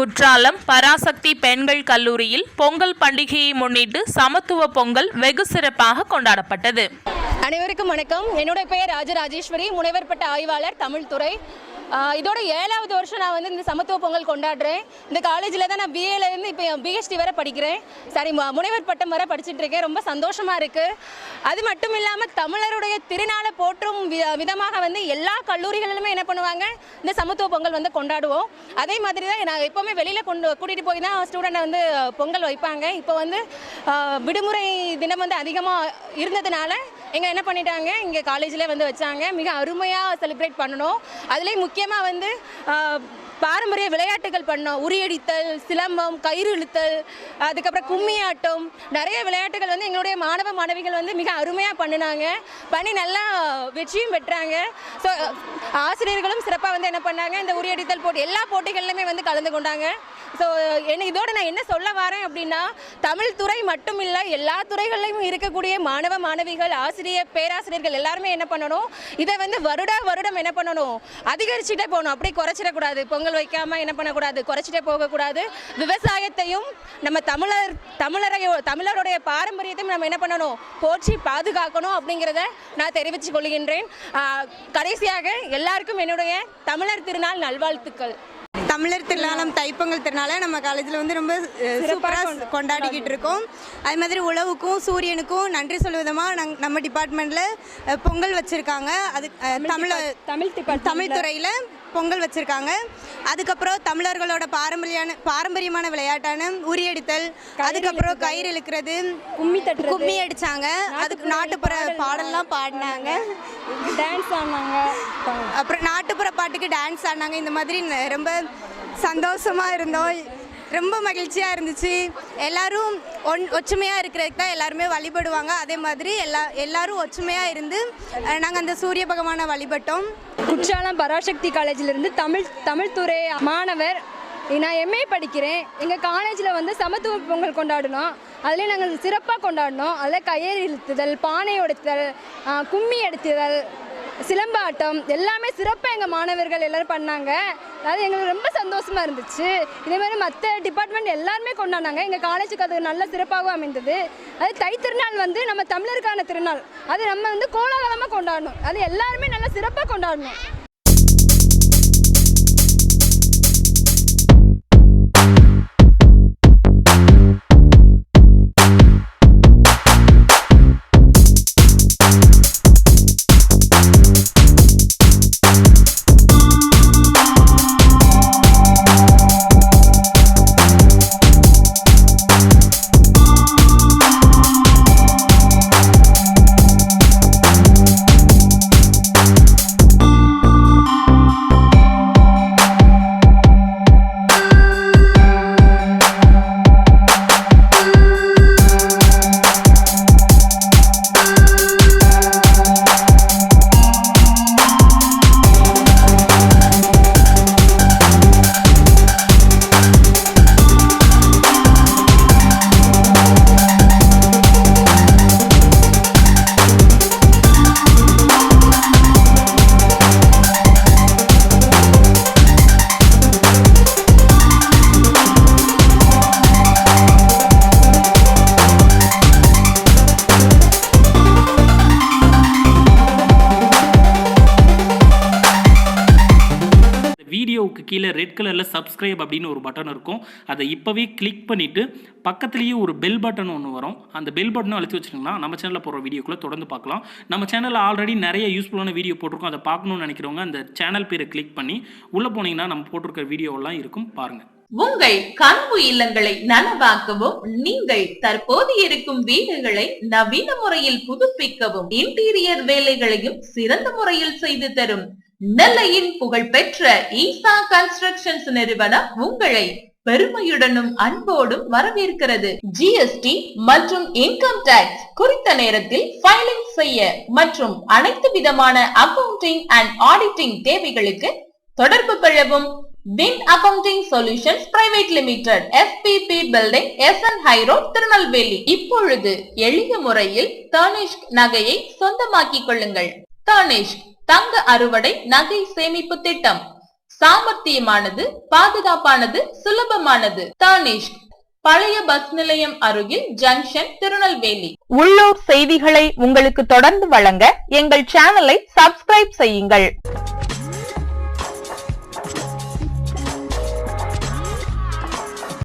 குற்றாலம் பராசக்தி பெண்கள் கல்லூரியில் பொங்கல் பண்டிகையை முன்னிட்டு சமத்துவ பொங்கல் வெகு சிறப்பாக கொண்டாடப்பட்டது. அனைவருக்கும் வணக்கம். என்னுடைய பெயர் ராஜராஜேஸ்வரி. முனைவர் பட்ட ஆய்வாளர் தமிழ் துறை இதோட ஏழாவது வருஷம் நான் வந்து இந்த சமத்துவ பொங்கல் கொண்டாடுறேன். இந்த காலேஜில் தான் நான் பிஏலேருந்து இப்போ பிஹெச்டி வரை படிக்கிறேன். சாரி முனைவர் பட்டம் வரை படிச்சுட்டு இருக்கேன். ரொம்ப சந்தோஷமாக இருக்குது அது மட்டும் இல்லாமல் தமிழருடைய திருநாளை போற்றும் விதமாக வந்து எல்லா கல்லூரிகளிலுமே என்ன பண்ணுவாங்க? இந்த சமத்துவ பொங்கல் வந்து கொண்டாடுவோம். அதே மாதிரி தான் நான் எப்போவுமே வெளியில் கொண்டு கூட்டிகிட்டு போய் தான் ஸ்டூடெண்ட்டை வந்து பொங்கல் வைப்பாங்க. இப்போ வந்து விடுமுறை தினம் வந்து அதிகமாக இருந்ததுனால எங்க என்ன பண்ணிட்டாங்க? இங்கே காலேஜில் வந்து வச்சாங்க. மிக அருமையாக செலிப்ரேட் பண்ணணும். அதுலேயும் முக்கியமாக வந்து பாரம்பரிய விளையாட்டுகள் பண்ணோம் உரியடித்தல் சிலம்பம் கயிறு இழுத்தல் அதுக்கப்புறம் கும்மி ஆட்டம் நிறைய விளையாட்டுகள் வந்து எங்களுடைய மாணவ மாணவிகள் வந்து மிக அருமையாக பண்ணினாங்க. பண்ணி நல்லா வெற்றியும் பெற்றாங்க. ஸோ ஆசிரியர்களும் சிறப்பாக வந்து என்ன பண்ணாங்க? இந்த உரியடித்தல் போட்டி எல்லா போட்டிகள்லையுமே வந்து கலந்து கொண்டாங்க. ஸோ எனக்கு இதோட நான் என்ன சொல்ல வரேன் அப்படின்னா தமிழ் துறை மட்டும் இல்லை எல்லா துறைகளிலும் இருக்கக்கூடிய மாணவ மாணவிகள் ஆசிரியர் பேராசிரியர்கள் எல்லாருமே என்ன பண்ணணும்? இதை வந்து வருட வருடம் என்ன பண்ணணும்? அதிகரிச்சுட்டே போகணும். அப்படியே குறைச்சிடக்கூடாது. பொங்கல் வைக்காம என்ன பண்ணக்கூடாது? குறைச்சிட்டே போகக்கூடாது. விவசாயத்தையும் நம்ம தமிழர் தமிழரையோ தமிழருடைய பாரம்பரியத்தையும் நம்ம என்ன பண்ணணும்? போற்றி பாதுகாக்கணும் அப்படிங்கிறத நான் தெரிவித்துக் கொள்கின்றேன். கடைசியாக எல்லாருக்கும் என்னுடைய தமிழர் திருநாள் நல்வாழ்த்துக்கள். தமிழர் திருநாளம் தைப்பொங்கல் திருநாளை நம்ம காலேஜில் வந்து ரொம்ப சூப்பராக கொண்டாடிக்கிட்டு இருக்கோம். அது மாதிரி உழவுக்கும் சூரியனுக்கும் நன்றி சொல்லும் விதமாக நங் நம்ம டிபார்ட்மெண்ட்டில் பொங்கல் வச்சுருக்காங்க. அது தமிழ தமிழ் தமிழ் துறையில் பொங்கல் வச்சுருக்காங்க. அதுக்கப்புறம் தமிழர்களோட பாரம்பரியான பாரம்பரியமான விளையாட்டான உரியடித்தல் அதுக்கப்புறம் கயிறு இழுக்கிறது கும்மி தட்டுறது. கும்மி அடிச்சாங்க. அதுக்கு நாட்டுப்புற பாடல்லாம் பாடினாங்க. டான்ஸ் ஆனாங்க அப்புறம் நாட்டுப்புற பாட்டுக்கு டான்ஸ் ஆடினாங்க. இந்த மாதிரி ரொம்ப சந்தோஷமாக இருந்தோம். ரொம்ப மகிழ்ச்சியாக இருந்துச்சு. எல்லாரும் ஒன் ஒற்றுமையாக இருக்கிறதுக்கு தான் எல்லாருமே வழிபடுவாங்க. அதே மாதிரி எல்லா எல்லாரும் ஒற்றுமையாக இருந்து நாங்கள் அந்த சூரிய பகவானை வழிபட்டோம். குற்றாலம் பராசக்தி காலேஜிலிருந்து தமிழ் தமிழ்துறை மாணவர். நான் எம்ஏ படிக்கிறேன். எங்கள் காலேஜில் வந்து சமத்துவ பொங்கல் கொண்டாடினோம். அதில் நாங்கள் சிறப்பாக கொண்டாடினோம். அதில் கயிறு இழுத்துதல் பானை உடைத்தல் கும்மி எடுத்துதல் சிலம்பாட்டம் எல்லாமே சிறப்பாக எங்கள் மாணவர்கள் எல்லோரும் பண்ணாங்க. அது எங்களுக்கு ரொம்ப சந்தோஷமாக இருந்துச்சு. இதே மாதிரி மற்ற டிபார்ட்மெண்ட் எல்லாருமே கொண்டாடினாங்க. எங்கள் காலேஜுக்கு அது நல்ல சிறப்பாகவும் அமைந்தது. அது தைத்திருநாள் வந்து நம்ம தமிழருக்கான திருநாள். அது நம்ம வந்து கோலாகலமாக கொண்டாடணும். அது எல்லாருமே நல்லா சிறப்பாக கொண்டாடணும். வீடியோவுக்கு கீழே ரெட் கலரில் சப்ஸ்கிரைப் அப்படின்னு ஒரு பட்டன் இருக்கும். அதை இப்போவே கிளிக் பண்ணிவிட்டு பக்கத்துலேயே ஒரு பெல் பட்டன் ஒன்று வரும். அந்த பெல் பட்டனும் அழுத்தி வச்சுருங்கன்னா நம்ம சேனலில் போகிற வீடியோக்குள்ளே தொடர்ந்து பார்க்கலாம். நம்ம சேனலில் ஆல்ரெடி நிறைய யூஸ்ஃபுல்லான வீடியோ போட்டிருக்கோம். அதை பார்க்கணும்னு நினைக்கிறவங்க அந்த சேனல் பேரை கிளிக் பண்ணி உள்ளே போனீங்கன்னா நம்ம போட்டிருக்க வீடியோவெல்லாம் இருக்கும் பாருங்கள் உங்கள் கனவு இல்லங்களை நனவாக்கவும் நீங்கள் தற்போது இருக்கும் வீடுகளை நவீன முறையில் புதுப்பிக்கவும் இன்டீரியர் வேலைகளையும் சிறந்த முறையில் செய்து தரும் நெல்லையின் புகழ்பெற்ற ஈசா கன்ஸ்ட்ரக்ஷன்ஸ் நிறுவனம் உங்களை பெருமையுடனும் அன்போடும் வரவேற்கிறது. ஜிஎஸ்டி மற்றும் இன்கம் டாக்ஸ் குறித்த நேரத்தில் ஃபைலிங் செய்ய மற்றும் அனைத்து விதமான அக்கவுண்டிங் அண்ட் ஆடிட்டிங் தேவைகளுக்கு தொடர்பு கொள்ளவும். Win accounting solutions private limited SPP building S N high road Tirunelveli. இப்பொழுது எளிய முறையில் தனிஷ்க் நகையை சொந்தமாக்கிக் கொள்ளுங்கள். தனிஷ்க் தங்க அறுவடை நகை சேமிப்பு திட்டம். சாமர்த்தியமானது பாதுகாப்பானது சுலபமானது. தானேஷ் பழைய பஸ் நிலையம் அருகில் ஜங்ஷன் திருநெல்வேலி. உள்ளூர் செய்திகளை உங்களுக்கு தொடர்ந்து வழங்க எங்கள் சேனலை சப்ஸ்கிரைப் செய்யுங்கள்.